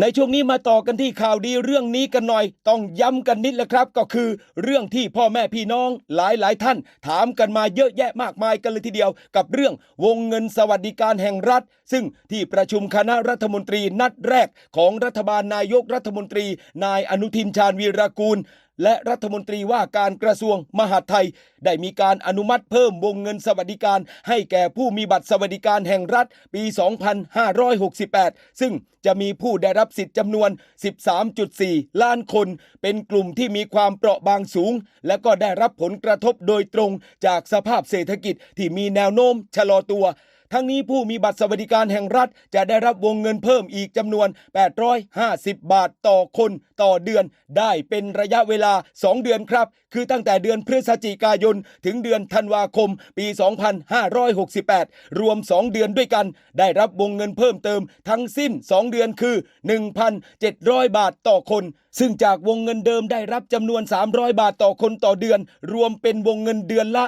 ในช่วงนี้มาต่อกันที่ข่าวดีเรื่องนี้กันหน่อย ต้องย้ำกันนิดละครับ ก็คือ เรื่องที่พ่อแม่พี่น้องหลายหลายๆท่าน ถามกันมาเยอะแยะมากมายกันเลยทีเดียว กับเรื่องวงเงินสวัสดิการแห่งรัฐ ซึ่งที่ประชุมคณะรัฐมนตรีนัดแรกของรัฐบาลนายกรัฐมนตรี นายอนุทินชาญวีรกูล และรัฐมนตรีว่าการกระทรวงมหาดไทย ได้มีการอนุมัติเพิ่มวงเงินสวัสดิการ ให้แก่ผู้มีบัตรสวัสดิการแห่งรัฐปี 2568 ซึ่งจะมีผู้ได้รับสิทธิ์จำนวน 13.4 ล้านคน เป็นกลุ่มที่มีความเปราะบางสูง และก็ได้รับผลกระทบโดยตรงจากสภาพเศรษฐกิจที่มีแนวโน้มชะลอตัว ทั้งนี้ผู้มีบัตรสวัสดิการแห่งรัฐ จะได้รับวงเงินเพิ่มอีกจำนวน 850 บาทต่อคนต่อเดือน ได้เป็นระยะเวลา 2 เดือนครับ คือตั้งแต่เดือนพฤศจิกายน ถึงเดือนธันวาคม ปี 2568 รวม 2 เดือนด้วยกัน ได้รับวงเงินเพิ่มเติมทั้งสิ้น 2 เดือนคือ 1,700 บาทต่อคน ซึ่งจากวงเงินเดิมได้รับจำนวน 300 บาทต่อคนต่อเดือน รวมเป็นวงเงินเดือนละ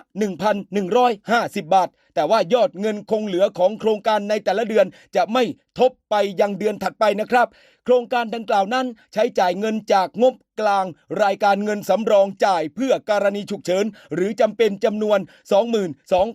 1,150 บาท แต่ว่ายอดเงินคงเหลือของโครงการในแต่ละเดือนจะไม่ทบไปยังเดือนถัดไปนะครับ โครงการดังกล่าวนั้นใช้จ่ายเงินจากงบกลาง รายการเงินสำรองจ่ายเพื่อกรณีฉุกเฉินหรือจำเป็นจำนวน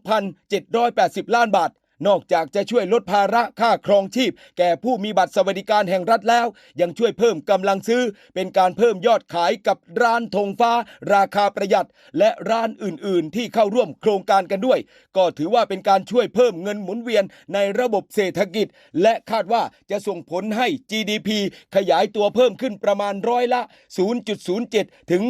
22,780 ล้านบาท นอกจากจะช่วยลดภาระค่าครองชีพ แก่ผู้มีบัตรสวัสดิการแห่งรัฐแล้ว ยังช่วยเพิ่มกำลังซื้อ เป็นการเพิ่มยอดขายกับร้านธงฟ้า ราคาประหยัด และร้านอื่น ๆ ที่เข้าร่วมโครงการกันด้วย ก็ถือว่าเป็นการช่วยเพิ่มเงินหมุนเวียนในระบบเศรษฐกิจ และคาดว่าจะส่งผลให้ GDP ขยายตัวเพิ่มขึ้นประมาณร้อยละ 0.07 ถึง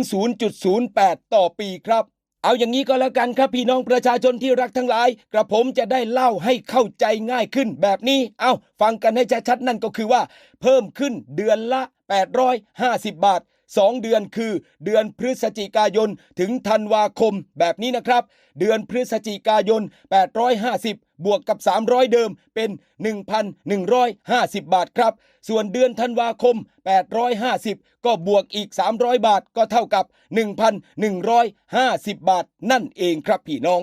0.08 ต่อปีครับ เอาอย่างนี้ก็แล้วกันครับพี่น้องประชาชนที่รักทั้งหลาย กระผมจะได้เล่าให้เข้าใจง่ายขึ้นแบบนี้ เอาฟังกันให้ชัดๆนั่นก็คือว่า เพิ่มขึ้นเดือนละ 850 บาท 2 เดือนคือเดือนพฤศจิกายนถึงธันวาคมแบบนี้นะครับ เดือนพฤศจิกายน 850 บวกกับ 300 เดิมเป็น 1,150 บาทครับ ส่วนเดือนธันวาคม 850 ก็บวกอีก 300 บาทก็เท่ากับ 1,150 บาทนั่นเองครับพี่น้อง